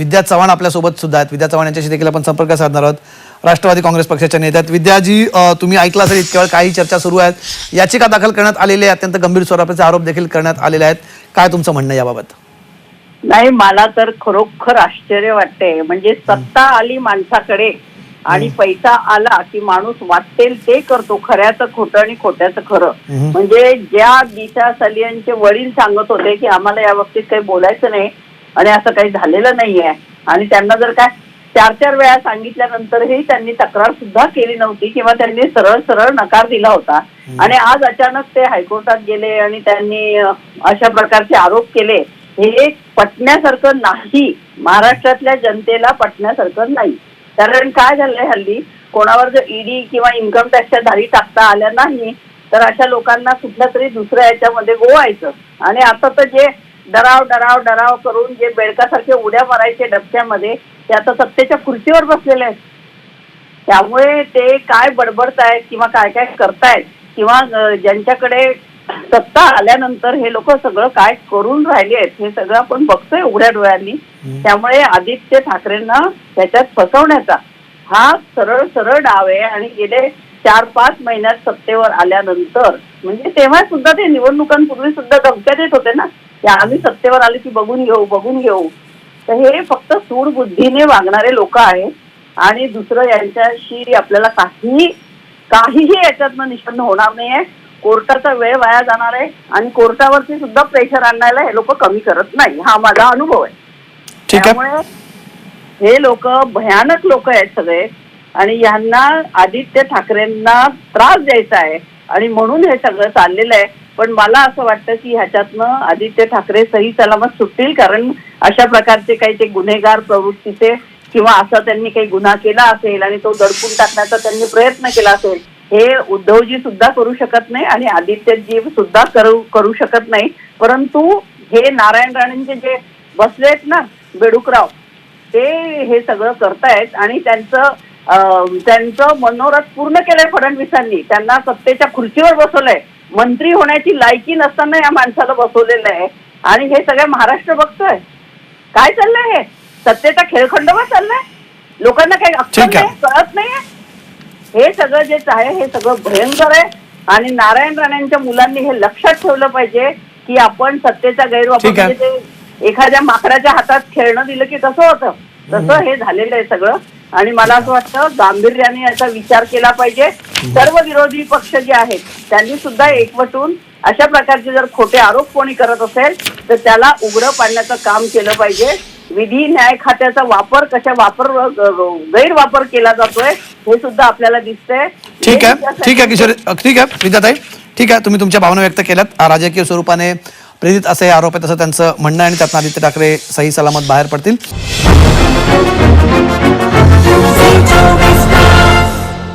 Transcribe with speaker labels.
Speaker 1: विद्या चव्हाण आपल्यासोबत सुद्धा आहेत. विद्या चव्हाण यांच्याशी देखील आपण संपर्क साधणार आहोत. राष्ट्रवादी काँग्रेस पक्षाच्या नेत्या आहेत. विद्याजी तुम्ही ऐकलं असेल इतक्या वेळ काही चर्चा सुरू आहेत. याचिका दाखल करण्यात आलेली आहे. अत्यंत गंभीर स्वरूपाचे आरोप देखील करण्यात आलेले आहेत. काय तुमचं म्हणणं याबाबत?
Speaker 2: नाही मला तर खरोखर आश्चर्य वाटते म्हणजे सत्ता आली माणसाकडे आणि पैसा आला की माणूस वाटेल ते करतो. खऱ्याचं खोटं आणि खोट्याचं खरं. म्हणजे ज्या दिशा सलियांचे वडील सांगत होते की आम्हाला या बाबतीत काही बोलायचं नाही आणि असं काही झालेलं नाहीये. आणि त्यांना जर काय चार चार वेळा सांगितल्यानंतरही त्यांनी तक्रार सुद्धा केली नव्हती किंवा त्यांनी सरळ सरळ नकार दिला होता. आणि आज अचानक ते हायकोर्टात गेले आणि त्यांनी अशा प्रकारचे आरोप केले. हे पटण्यासारखं नाही. महाराष्ट्रातल्या जनतेला पटण्यासारखं नाही. कारण काय झालंय हल्ली? कोणावर जर ईडी किंवा इन्कम टॅक्सच्या धाडी टाकता आल्या नाही तर अशा लोकांना कुठल्या तरी दुसऱ्या याच्यामध्ये गोवायचं. आणि आता तर जे डराव डराव डराव करून जे बेडकासारखे उड्या मारायचे डबक्यामध्ये ते आता सत्तेच्या खुर्चीवर बसलेले आहेत. त्यामुळे ते काय बडबडतायत किंवा काय काय करतायत किंवा ज्यांच्याकडे सत्ता आल्यानंतर हे लोक सगळं काय करून राहिले आहेत हे सगळं आपण बघतोय उघड्या डोळ्यांनी. त्यामुळे आदित्य ठाकरेंना त्याच्यात फसवण्याचा हा सरळ सरळ डाव आहे आणि गेले चार पाच महिन्यात सत्तेवर आल्यानंतर म्हणजे तेव्हा सुद्धा ते निवडणुकांपूर्वी सुद्धा धमक्या देत होते ना. आम्ही सत्तेवर आले की बघून घेऊ बघून घेऊ. तर हे फक्त सूड बुद्धीने वागणारे लोक आहेत. आणि दुसरं यांच्याशी आपल्याला काही काहीही याच्यातनं निष्पन्न होणार नाहीये. कोर्टाचा वेळ वाया जाणार आहे. आणि कोर्टावरती सुद्धा प्रेशर आणायला हे लोक कमी करत नाही. हा माझा अनुभव आहे. त्यामुळे हे लोक भयानक लोक आहेत सगळे. आणि यांना आदित्य ठाकरेंना त्रास द्यायचा आहे. आणि म्हणून हे सगळं चाललेलं आहे. पण मला असं वाटतं की ह्याच्यातनं आदित्य ठाकरे सही सलामत सुटतील कारण अशा प्रकारचे काही ते गुन्हेगार प्रवृत्तीचे किंवा असा त्यांनी काही गुन्हा केला असेल आणि तो दडपून टाकण्याचा त्यांनी प्रयत्न केला असेल हे उद्धवजी सुद्धा करू शकत नाही आणि आदित्यजी सुद्धा करू करू शकत नाही. परंतु हे नारायण राणेंचे जे बसलेत ना बेडूकराव ते हे सगळं करतायत आणि त्यांचं त्यांचं मनोरथ पूर्ण केलंय फडणवीसांनी. त्यांना सत्तेच्या खुर्चीवर बसवलंय. मंत्री होण्याची लायकी नसताना या माणसाला बसवलेलं आहे. आणि हे सगळं महाराष्ट्र बघतोय. काय चाललंय हे? सत्तेचा खेळखंडोबा चाललाय? लोकांना काही
Speaker 1: आहे.
Speaker 2: नाही कळत नाहीये? हे सगळं जे आहे हे सगळं भयंकर आहे. आणि नारायण राणेंच्या मुलांनी हे लक्षात ठेवलं पाहिजे की आपण सत्तेचा गैरवापर. म्हणजे एखाद्या माकडाच्या हातात खेळणं दिलं की तसं होतं? तसं हे झालेलं आहे सगळं. आणि मला असं वाटतं गांभीर्याने याचा विचार केला पाहिजे. सर्व विरोधी पक्ष जे आहेत त्यांनी सुद्धा एकवटून अशा प्रकारचे जर खोटे आरोप कोणी करत असेल तर त्याला उघडं पाडण्याचं काम केलं पाहिजे. विधी न्याय खात्याचा वापर कशा वापर गैरवापर केला जातोय हे सुद्धा आपल्याला दिसतंय.
Speaker 1: ठीक आहे ठीक आहे किशोर ठीक आहे विद्याताई. ठीक आहे तुम्ही तुमच्या भावना व्यक्त केल्यात. राजकीय स्वरूपाने प्रेरित असे आरोप आहेत असं त्यांचं म्हणणं आणि त्यातनं आदित्य ठाकरे सही सलामत बाहेर पडतील.